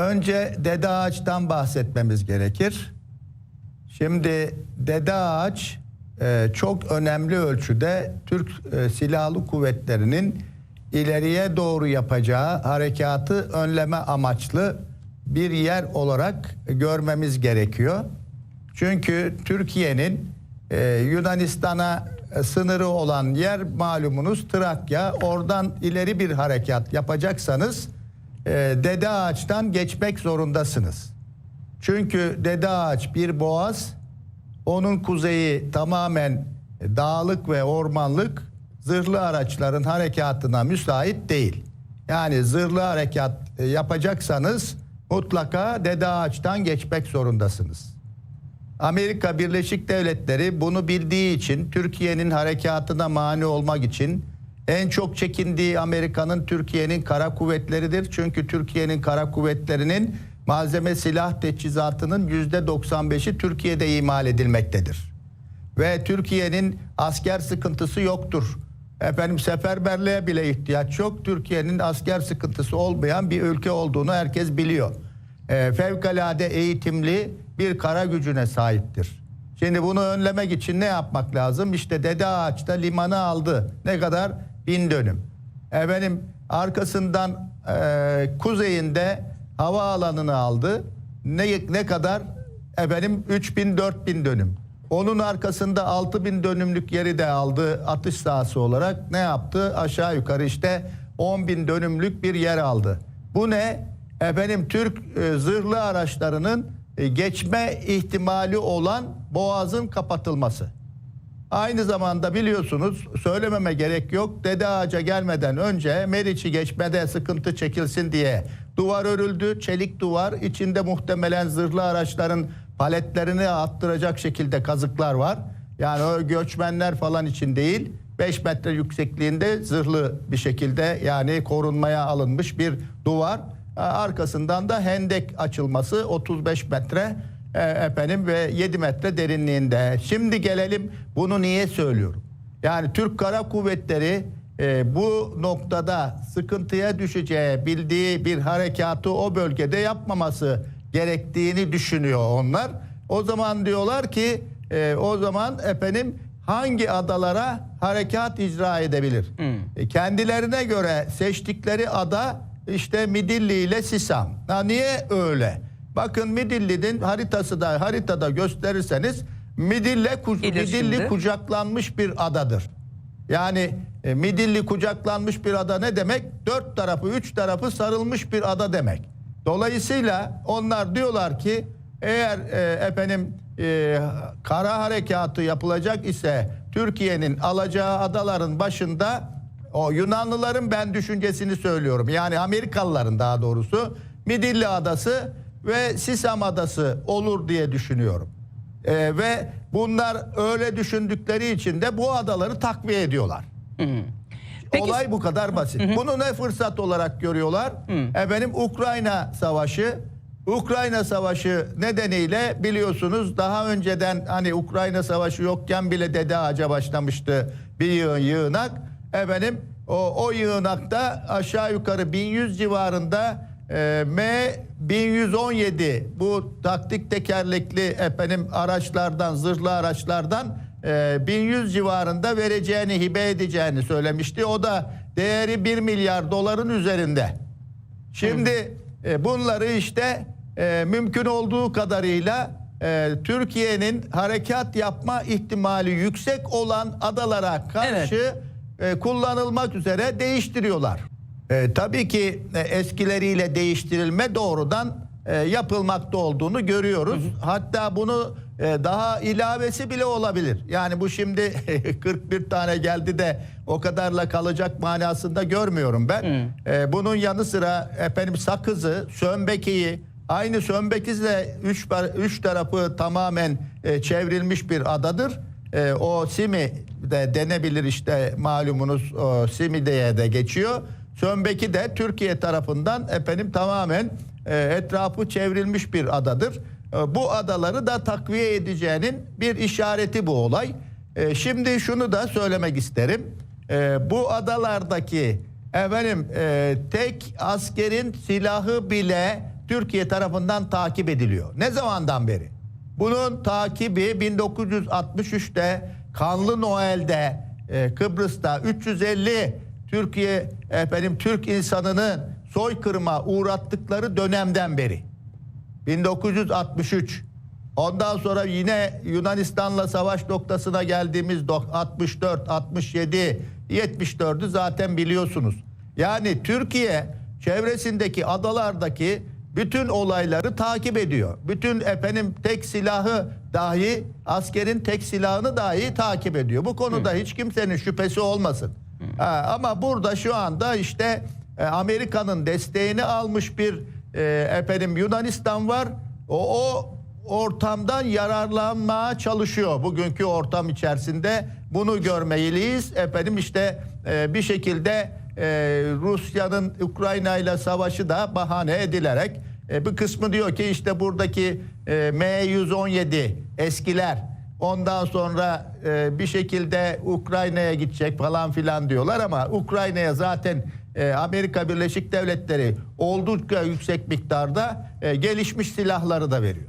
Önce Dede Ağaç'tan bahsetmemiz gerekir. Şimdi Dede Ağaç e, çok önemli ölçüde Türk e, Silahlı Kuvvetleri'nin ileriye doğru yapacağı harekatı önleme amaçlı bir yer olarak görmemiz gerekiyor. Çünkü Türkiye'nin e, Yunanistan'a sınırı olan yer malumunuz Trakya. Oradan ileri bir harekat yapacaksanız Dede Ağaç'tan geçmek zorundasınız. Çünkü Dede Ağaç bir boğaz, onun kuzeyi tamamen dağlık ve ormanlık, zırhlı araçların harekatına müsait değil. Yani zırhlı harekat e, yapacaksanız mutlaka Dede Ağaç'tan geçmek zorundasınız. Amerika Birleşik Devletleri bunu bildiği için Türkiye'nin harekatına mani olmak için en çok çekindiği Amerika'nın Türkiye'nin kara kuvvetleridir. Çünkü Türkiye'nin kara kuvvetlerinin malzeme silah teçhizatının %95'i Türkiye'de imal edilmektedir. Ve Türkiye'nin asker sıkıntısı yoktur. Efendim seferberliğe bile ihtiyaç yok. Türkiye'nin asker sıkıntısı olmayan bir ülke olduğunu herkes biliyor. Ee, fevkalade eğitimli bir kara gücüne sahiptir. Şimdi bunu önlemek için ne yapmak lazım? İşte Dede Ağaç'ta limanı aldı. Ne kadar? Bin dönüm. Efendim arkasından e, kuzeyinde havaalanını aldı. Ne, ne kadar? Efendim 3000 4000 dönüm. Onun arkasında 6000 dönümlük yeri de aldı atış sahası olarak. Ne yaptı? Aşağı yukarı işte 10 bin dönümlük bir yer aldı. Bu ne? Efendim Türk e, zırhlı araçlarının e, geçme ihtimali olan boğazın kapatılması. Aynı zamanda biliyorsunuz söylememe gerek yok. Dede Ağaç'a gelmeden önce Meriç'i geçmede sıkıntı çekilsin diye duvar örüldü. Çelik duvar içinde muhtemelen zırhlı araçların paletlerini attıracak şekilde kazıklar var. Yani o göçmenler falan için değil. 5 metre yüksekliğinde zırhlı bir şekilde yani korunmaya alınmış bir duvar. Arkasından da hendek açılması 35 metre e, efendim ve 7 metre derinliğinde. Şimdi gelelim bunu niye söylüyorum? Yani Türk Kara Kuvvetleri e, bu noktada sıkıntıya düşeceği bildiği bir harekatı o bölgede yapmaması gerektiğini düşünüyor onlar. O zaman diyorlar ki e, o zaman efendim hangi adalara harekat icra edebilir? E, kendilerine göre seçtikleri ada işte Midilli ile Sisam. Ha, niye öyle? Bakın Midilli'nin haritası da haritada gösterirseniz Gelir Midilli şimdi. kucaklanmış bir adadır. Yani e, Midilli kucaklanmış bir ada ne demek? Dört tarafı, üç tarafı sarılmış bir ada demek. Dolayısıyla onlar diyorlar ki eğer e, efendim e, kara harekatı yapılacak ise Türkiye'nin alacağı adaların başında o Yunanlıların ben düşüncesini söylüyorum. Yani Amerikalıların daha doğrusu Midilli Adası ve Sisam Adası olur diye düşünüyorum. Ee, ve bunlar öyle düşündükleri için de bu adaları takviye ediyorlar. Peki- Olay bu kadar basit. Bunu ne fırsat olarak görüyorlar? Efendim Ukrayna Savaşı Ukrayna Savaşı nedeniyle biliyorsunuz daha önceden hani Ukrayna Savaşı yokken bile Dede Ağaca başlamıştı bir yığın yığınak. Efendim o, o yığınakta aşağı yukarı 1100 civarında e, M 1117 bu taktik tekerlekli efendim araçlardan zırhlı araçlardan e, 1100 civarında vereceğini hibe edeceğini söylemişti. O da değeri 1 milyar doların üzerinde. Şimdi e, bunları işte e, mümkün olduğu kadarıyla e, Türkiye'nin harekat yapma ihtimali yüksek olan adalara karşı e, kullanılmak üzere değiştiriyorlar. E, tabii ki e, eskileriyle değiştirilme doğrudan e, yapılmakta olduğunu görüyoruz. Hatta bunu e, daha ilavesi bile olabilir. Yani bu şimdi 41 tane geldi de o kadarla kalacak manasında görmüyorum ben. E, bunun yanı sıra efendim Sakız'ı, Sönbeki'yi aynı Sönbekiz'le üç, üç tarafı tamamen e, çevrilmiş bir adadır. E, o Simi de denebilir işte malumunuz o Simi'de de geçiyor. Sönbeki de Türkiye tarafından efendim tamamen e, etrafı çevrilmiş bir adadır. E, bu adaları da takviye edeceğinin bir işareti bu olay. E, şimdi şunu da söylemek isterim. E, bu adalardaki efendim e, tek askerin silahı bile Türkiye tarafından takip ediliyor. Ne zamandan beri? Bunun takibi 1963'te Kanlı Noel'de e, Kıbrıs'ta 350 Türkiye efendim Türk insanının soykırıma uğrattıkları dönemden beri. 1963. Ondan sonra yine Yunanistan'la savaş noktasına geldiğimiz dok- 64, 67, 74'ü zaten biliyorsunuz. Yani Türkiye çevresindeki adalardaki bütün olayları takip ediyor. Bütün efendim tek silahı dahi askerin tek silahını dahi takip ediyor. Bu konuda hiç kimsenin şüphesi olmasın. Ha, ama burada şu anda işte e, Amerika'nın desteğini almış bir e, efendim Yunanistan var. O, o ortamdan yararlanmaya çalışıyor. Bugünkü ortam içerisinde bunu görmeliyiz. Efendim işte e, bir şekilde e, Rusya'nın Ukrayna ile savaşı da bahane edilerek e, bir kısmı diyor ki işte buradaki e, M117 eskiler ondan sonra e, bir şekilde Ukrayna'ya gidecek falan filan diyorlar ama Ukrayna'ya zaten e, Amerika Birleşik Devletleri oldukça yüksek miktarda e, gelişmiş silahları da veriyor.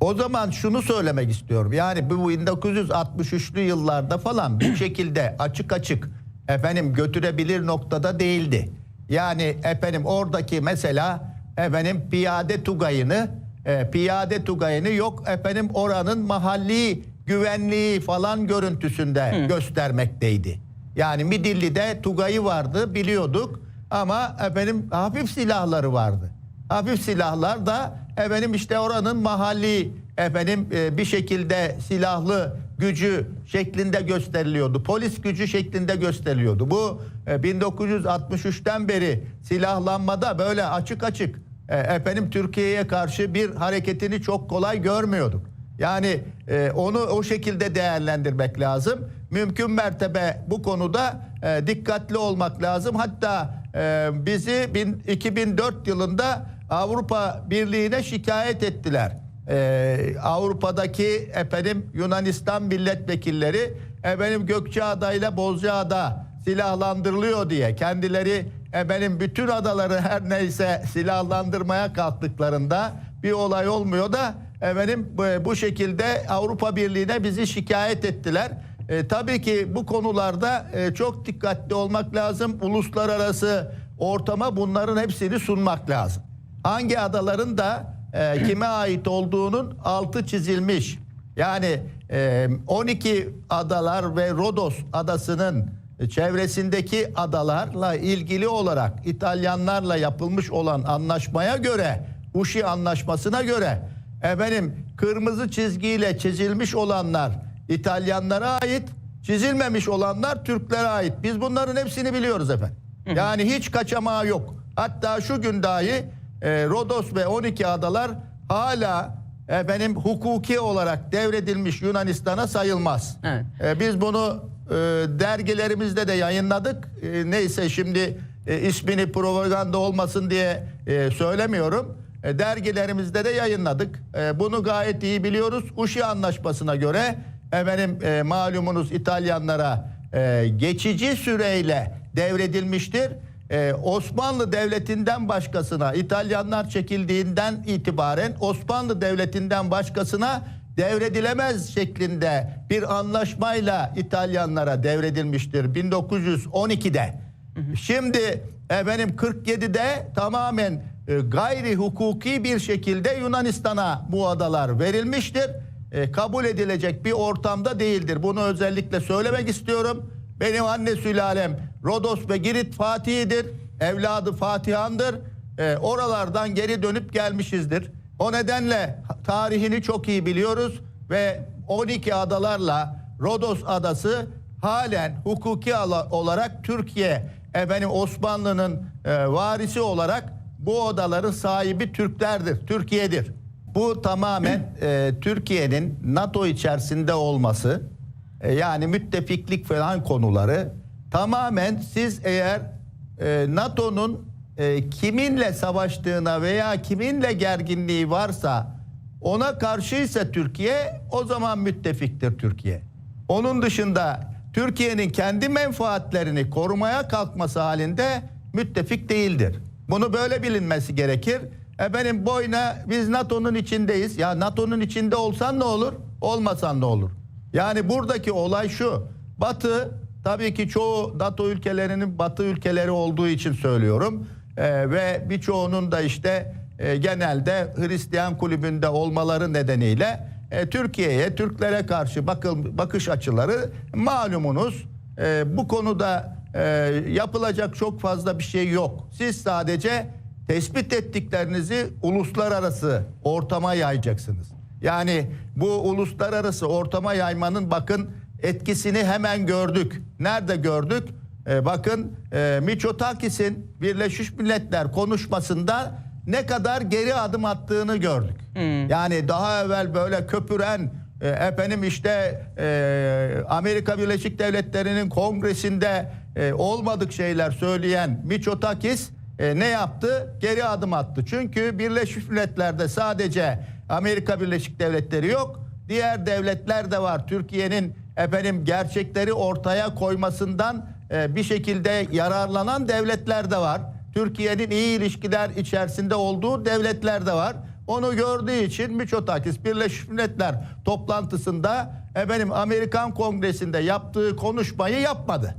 O zaman şunu söylemek istiyorum. Yani bu 1963'lü yıllarda falan bir şekilde açık açık efendim götürebilir noktada değildi. Yani efendim oradaki mesela efendim piyade tugayını e, piyade tugayını yok efendim oranın mahalli güvenliği falan görüntüsünde göstermekteydi. Yani Midilli'de tugayı vardı biliyorduk ama efendim hafif silahları vardı. Hafif silahlar da efendim işte oranın mahalli efendim e, bir şekilde silahlı gücü şeklinde gösteriliyordu. Polis gücü şeklinde gösteriliyordu. Bu e, 1963'ten beri silahlanmada böyle açık açık e, efendim Türkiye'ye karşı bir hareketini çok kolay görmüyorduk. Yani e, onu o şekilde değerlendirmek lazım. Mümkün mertebe bu konuda e, dikkatli olmak lazım. Hatta e, bizi bin, 2004 yılında Avrupa Birliği'ne şikayet ettiler. E, Avrupa'daki efendim Yunanistan milletvekilleri efendim Gökçeada ile Bozcaada silahlandırılıyor diye kendileri efendim bütün adaları her neyse silahlandırmaya kalktıklarında bir olay olmuyor da efendim bu, bu şekilde Avrupa Birliği'ne bizi şikayet ettiler. E, tabii ki bu konularda e, çok dikkatli olmak lazım. Uluslararası ortama bunların hepsini sunmak lazım. Hangi adaların da e, kime ait olduğunun altı çizilmiş. Yani e, 12 adalar ve Rodos adasının çevresindeki adalarla ilgili olarak İtalyanlarla yapılmış olan anlaşmaya göre, Uşi anlaşmasına göre efendim kırmızı çizgiyle çizilmiş olanlar İtalyanlara ait, çizilmemiş olanlar Türklere ait. Biz bunların hepsini biliyoruz efendim. Yani hiç kaçamağı yok. Hatta şu gün dahi e, Rodos ve 12 adalar hala efendim hukuki olarak devredilmiş Yunanistan'a sayılmaz. Evet. E, biz bunu e, dergilerimizde de yayınladık. E, neyse şimdi e, ismini propaganda olmasın diye e, söylemiyorum. E, dergilerimizde de yayınladık. E, bunu gayet iyi biliyoruz. Uşi Anlaşması'na göre efendim e, malumunuz İtalyanlara e, geçici süreyle devredilmiştir. E, Osmanlı Devleti'nden başkasına İtalyanlar çekildiğinden itibaren Osmanlı Devleti'nden başkasına devredilemez şeklinde bir anlaşmayla İtalyanlara devredilmiştir 1912'de. Şimdi efendim 47'de tamamen e, gayri hukuki bir şekilde Yunanistan'a bu adalar verilmiştir. E, kabul edilecek bir ortamda değildir. Bunu özellikle söylemek istiyorum. Benim anne sülalem Rodos ve Girit Fatih'idir. Evladı Fatihan'dır. E, oralardan geri dönüp gelmişizdir. O nedenle tarihini çok iyi biliyoruz ve 12 adalarla Rodos adası halen hukuki olarak Türkiye efendim Osmanlı'nın e, varisi olarak bu odaların sahibi Türklerdir, Türkiye'dir. Bu tamamen e, Türkiye'nin NATO içerisinde olması e, yani müttefiklik falan konuları tamamen siz eğer e, NATO'nun e, kiminle savaştığına veya kiminle gerginliği varsa ona karşıysa Türkiye o zaman müttefiktir Türkiye. Onun dışında Türkiye'nin kendi menfaatlerini korumaya kalkması halinde müttefik değildir. Bunu böyle bilinmesi gerekir. efendim boyuna biz NATO'nun içindeyiz. Ya NATO'nun içinde olsan ne olur? Olmasan ne olur? Yani buradaki olay şu. Batı tabii ki çoğu NATO ülkelerinin Batı ülkeleri olduğu için söylüyorum. Ee, ve birçoğunun da işte e, genelde Hristiyan kulübünde olmaları nedeniyle e, Türkiye'ye, Türklere karşı bakıl, bakış açıları malumunuz. E, bu konuda e, yapılacak çok fazla bir şey yok. Siz sadece tespit ettiklerinizi uluslararası ortama yayacaksınız. Yani bu uluslararası ortama yaymanın bakın etkisini hemen gördük. Nerede gördük? Ee, bakın e, Miçotakis'in Birleşmiş Milletler konuşmasında ne kadar geri adım attığını gördük. Yani daha evvel böyle köpüren e, efendim işte e, Amerika Birleşik Devletleri'nin kongresinde e, olmadık şeyler söyleyen Miçotakis e, ne yaptı? Geri adım attı. Çünkü Birleşmiş Milletler'de sadece Amerika Birleşik Devletleri yok. Diğer devletler de var. Türkiye'nin efendim gerçekleri ortaya koymasından e, bir şekilde yararlanan devletler de var. Türkiye'nin iyi ilişkiler içerisinde olduğu devletler de var. Onu gördüğü için Miçotakis Birleşmiş Milletler toplantısında efendim Amerikan Kongresi'nde yaptığı konuşmayı yapmadı.